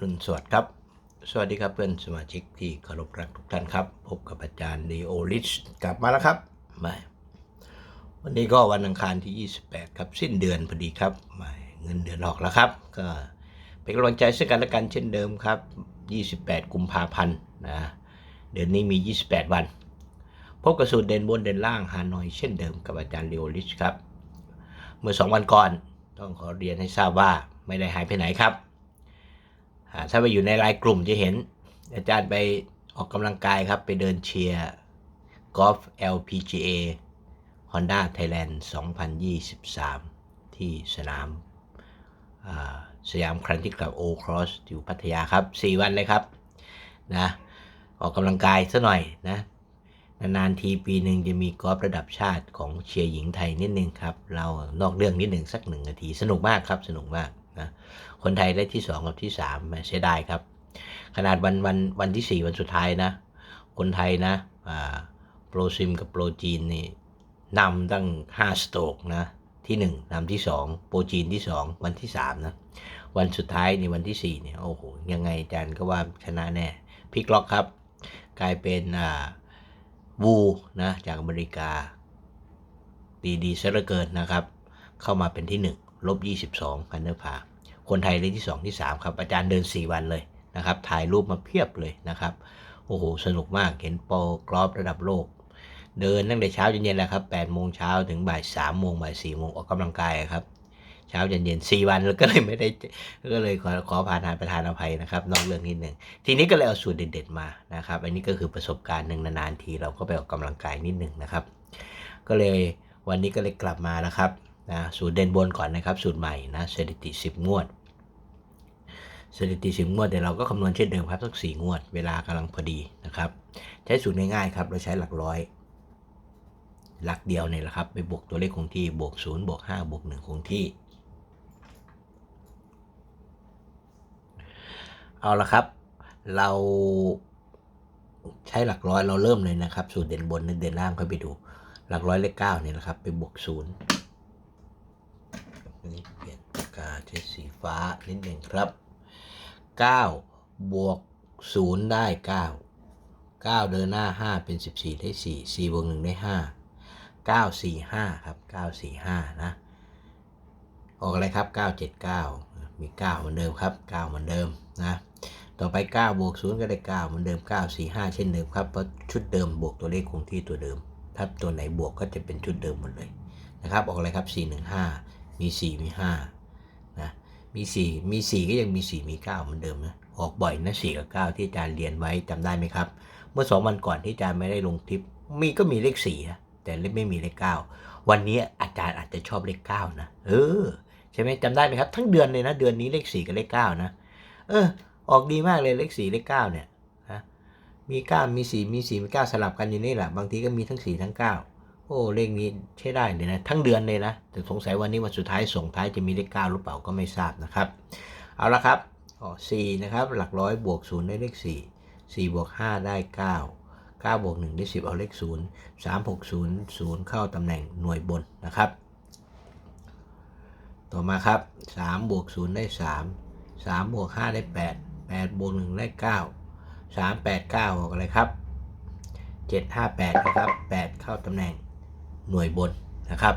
รุณสวัสดิ์ครับ สวัสดีครับเพื่อนสมาชิกที่เคารพรักทุกท่านครับ พบกับอาจารย์ดีโอลิชกลับมาแล้วครับมาวันนี้ก็วันอังคารที่ 28 ครับสิ้นเดือนพอดีครับมาเงินเดือนออกแล้วครับ ก็เป็นกำลังใจซึ่งกันและกันเช่นเดิมครับ 28 กุมภาพันธ์นะเดือนนี้มี 28 วัน พบกับสูตรเด่นบนเด่นล่างฮานอยเช่นเดิมกับอาจารย์ดีโอลิชครับ เมื่อสองวันก่อนต้องขอเรียนให้ทราบว่าไม่ได้หายไปไหนครับ ถ้าไปอยู่ในไลน์กลุ่มจะเห็น อาจารย์ไปออกกำลังกายครับ ไปเดินเชียร์กอล์ฟ LPGA Honda Thailand 2023 ที่สนามสยามครันที่กับโอครอสอยู่พัทยาครับ 4 วันเลยครับนะออกกำลังกายซะหน่อยนะนานๆทีปีหนึ่งจะมีกอล์ฟระดับชาติของเชียร์หญิงไทยนิดนึงครับ เรานอกเรื่องนิดหนึ่งสักหนึ่งนาที สนุกมากครับ สนุกมาก นะคนไทยได้ที่สองกับที่สามเสียดายครับ ขนาดวันวันวันที่สี่วันสุดท้ายนะ คนไทยนะโปรซิมกับโปรจีนนี่นำตั้งห้าสโตรกนะที่หนึ่งนำที่สองโปรจีนที่สองวันที่สามนะ วันสุดท้ายในวันที่สี่เนี่ย โอ้โห ยังไงอาจารย์ก็ว่าชนะแน่พลิกล็อกครับ กลายเป็นอ่าวูนะจากอเมริกา ดีดีซะเหลือเกินนะครับ เข้ามาเป็นที่ 1 ลบ 22พันเนอร์พาคนไทยได้ที่ 2 ที่ 3 ครับ อาจารย์เดิน 4 วันเลยนะครับ ถ่ายรูปมาเพียบเลยนะครับ โอ้โห สนุกมากเห็นโปรกรอบระดับโลก เดินตั้งแต่เช้าจนเย็นแหละครับ8โมงเช้าถึงบ่าย3โมงบ่าย4โมงออกกำลังกายครับเช้าเย็นเย็น4วันแล้วก็เลยไม่ได้ก็เลยขอขอผ่านทานประธานอภัยนะครับนอกเรื่องนิดหนึ่งทีนี้ก็เลยเอาสูตรเด็ดๆมานะครับ อันนี้ก็คือประสบการณ์หนึ่งนานๆทีเราก็ไปออกกำลังกายนิดหนึ่งนะครับ ก็เลยวันนี้ก็เลยกลับมานะครับ นะสูตรเด่นบนก่อนนะครับ สูตรใหม่นะสถิติ 10 งวดสถิติ10งวดเดี๋ยวเราก็คำนวณเช่นเดิมครับสัก4งวด เวลากำลังพอดีนะครับ ใช้สูตรง่ายๆครับ เราใช้หลักร้อย หลักเดียวเนี่ยแหละครับ ไปบวกตัวเลขคงที่บวก0บวก5บวก1คงที่ เอาละครับ เราใช้หลักร้อยเราเริ่มเลยนะครับ สูตรเด่นบนเด่นล่างค่อยไปดู หลักร้อยเลขเก้าเนี่ยนะครับ ไปบวกศูนย์ นี่เปลี่ยนปากกาใช้สีฟ้านิดหนึ่งครับเก้าบวกศูนย์ได้เก้าเก้าเดินหน้าห้าเป็นสิบสี่ได้สี่สี่บวกหนึ่งได้ห้าเก้าสี่ห้าครับเก้าสี่ห้านะ ออกอะไรครับเก้าเจ็ดเก้ามีเก้าเหมือนเดิมครับเก้าเหมือนเดิมนะ ต่อไป 9 บวก 0 ก็ได้ 9 เหมือนเดิม 9 4 5 เช่นเดิมครับ เพราะชุดเดิมบวกตัวเลขคงที่ตัวเดิม ถ้าตัวไหนบวกก็จะเป็นชุดเดิมหมดเลยนะครับ ออกอะไรครับ 4 1 5 มี 4 มี5นะมี 4 มี 4 ก็ยังมี 4 มี 9 เหมือนเดิมนะออกบ่อยนะ4กับ9ที่อาจารย์เรียนไว้จำได้ไหมครับ เมื่อ 2 วันก่อนที่อาจารย์ไม่ได้ลงคลิปมีก็มีเลข4นะแต่ไม่มีเลข 9 วันนี้อาจารย์อาจจะชอบเลข 9 นะเออใช่ไหมจำได้ไหมครับ ทั้งเดือนเลยนะเดือนนี้เลข 4 กับเลข 9 นะเออออกดีมากเลยเลขสี่เลขเก้าเนี่ยนะมีเก้ามีสี่มีสี่มีเก้าสลับกันอยู่นี่แหละบางทีก็มีทั้งสี่ทั้งเก้า โอ้เลขนี้ใช้ได้เลยนะทั้งเดือนเลยนะแต่สงสัยวันนี้วันสุดท้ายส่งท้ายจะมีเลขเก้าหรือเปล่าก็ไม่ทราบนะครับ เอาละครับอ๋อสี่นะครับหลักร้อยบวกศูนย์ได้เลขสี่สี่บวกห้าได้เก้าเก้าบวกหนึ่งได้สิบเอาเลขศูนย์สามหกศูนย์ศูนย์เข้าตำแหน่งหน่วยบนนะครับ ต่อมาครับสามบวกศูนย์ได้สามสามบวกห้าได้แปดแปดบวกหนึ่งได้เก้าสามแปดเก้าออกอะไรครับเจ็ดห้าแปดนะครับแปดเข้าตำแหน่ง หน่วยบนนะครับ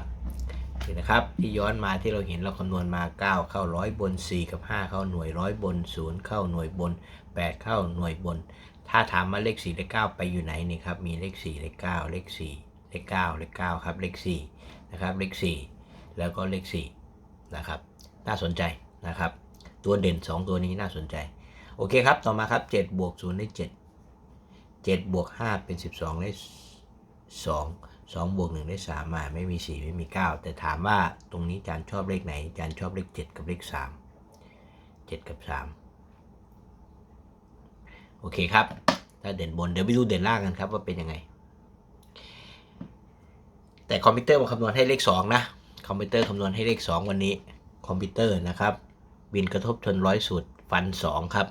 เห็นนะครับที่ย้อนมาที่เราเห็นเราคำนวณมา 9 เข้าร้อยบน 4 กับ 5 เข้าหน่วยร้อยบน 0 เข้าหน่วยบน 8 เข้าหน่วยบน ถ้าถามมาเลข4เลข9ไปอยู่ไหนนี่ครับมีเลข4เลข9เลข4เลข9เลข9ครับเลข4นะครับเลข4แล้วก็เลข4นะครับน่าสนใจนะครับตัวเด่น 2 ตัวนี้น่าสนใจ โอเคครับ ต่อมาครับ7บวก0ได้7 7บวก5เป็น 12ได้2 2บวก1ได้3มาไม่มี 4 ไม่มี 9 แต่ถามว่าตรงนี้อาจารย์ชอบเลขไหนอาจารย์ชอบเลข 7 กับเลข 3 7 กับ 3 โอเคครับ ถ้าเด่นบนเดี๋ยวไปดูเด่นล่างกันครับว่าเป็นยังไง แต่คอมพิวเตอร์มาคำนวณให้เลข 2 นะ คอมพิวเตอร์คำนวณให้เลข 2 วันนี้ คอมพิวเตอร์นะครับบินกระทบชนร้อยสุดฟัน 2 ครับ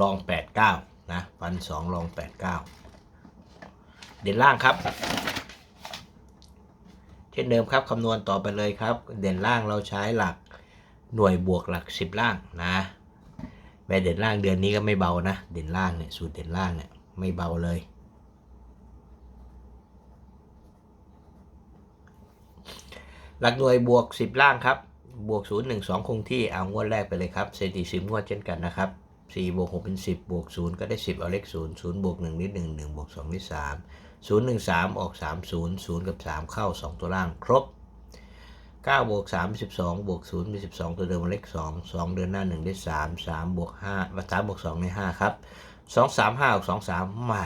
ลอง 89 นะฟัน2ลอง89เก้าเด่นล่างครับ เช่นเดิมครับคำนวณต่อไปเลยครับ เด่นล่างเราใช้หลักหน่วยบวกหลัก10ล่างนะแม่เด่นล่างเดือนนี้ก็ไม่เบานะ เด่นล่างเนี่ยสูตรเด่นล่างเนี่ยไม่เบาเลยหลักหน่วยบวก 10 ล่างครับ บวก 0 1 2 คงที่ เอางวดแรกไปเลยครับสถิติ10งวดเช่นกันนะครับ 4บวก6เป็น 10 บวก 0 ก็ได้ 10 เอาเลข0 0บวก1นิด1 1บวก2นิด3 0 1 3 ออก 3 0 0 กับ 3 เข้า 2 ตัวล่างครบ 9 บวก 3 12 บวก0เป็น12 ตัวเดิมเลข 2 2 เดือนหน้า 1 ได้ 3 3 บวก5 3 บวก2ใน5ครับ 2 3 5 ออก 2 3ไม่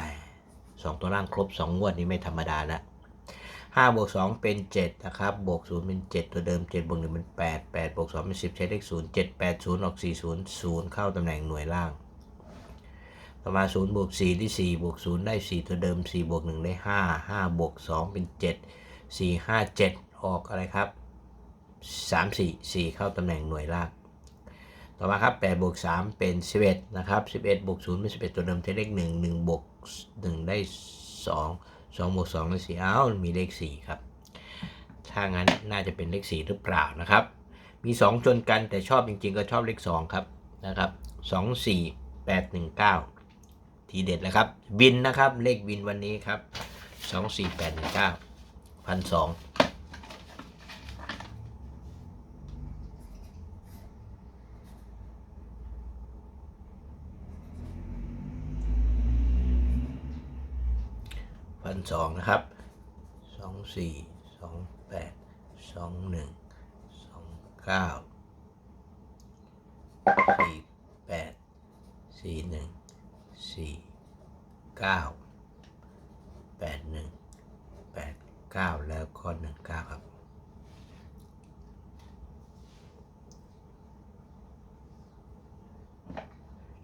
2 ตัวล่างครบ 2 งวดนี้ไม่ธรรมดาแล้ว 5บวก2เป็น 7 นะครับ บวก 0 เป็น 7 ตัวเดิม 7 บวก1เป็น 8 8 บวก 2 เป็น 10 ใช้เลข 0 7 8 0 ออก 4 0 0 เข้าตำแหน่งหน่วยล่าง ต่อมา 0 บวก 4 ได้ 4 บวก 0 ได้ 4 ตัวเดิม 4 บวก 1 ได้ 5 5 บวก 2 เป็น 7 4 5 7 ออกอะไรครับ 3 4 4 เข้าตำแหน่งหน่วยล่าง ต่อมาครับ8บวก 3 เป็น 11 นะครับ 11 บวก 0 เป็น 11 ตัวเดิมใช้เลข 1 1 บวก 1 ได้ 2 2บวก2ได้4อ้าวมีเลข4ครับ ถ้างั้นน่าจะเป็นเลข4หรือเปล่านะครับ มี2ชนกันแต่ชอบจริง ๆ ก็ชอบเลข2ครับนะครับ2 4 8 1 9ทีเด็ดแล้วครับ บินนะครับเลขบินวันนี้ครับ2 4 8 1 9พันสอง พันสองนะครับสองสี่สองแปดสองหนึ่งสองเก้าสี่แปดสี่หนึ่งสี่เก้าแปดหนึ่งแปดเก้าแล้วก็หนึ่งเก้าครับ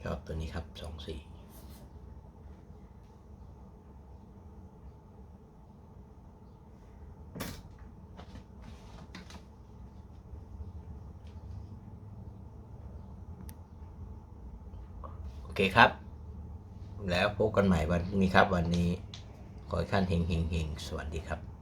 ชอบตัวนี้ครับสองสี่ เคครับ แล้วพบกันใหม่วันพรุ่งนี้ครับ วันนี้ขอให้ท่านเฮงเฮงเฮงสวัสดีครับ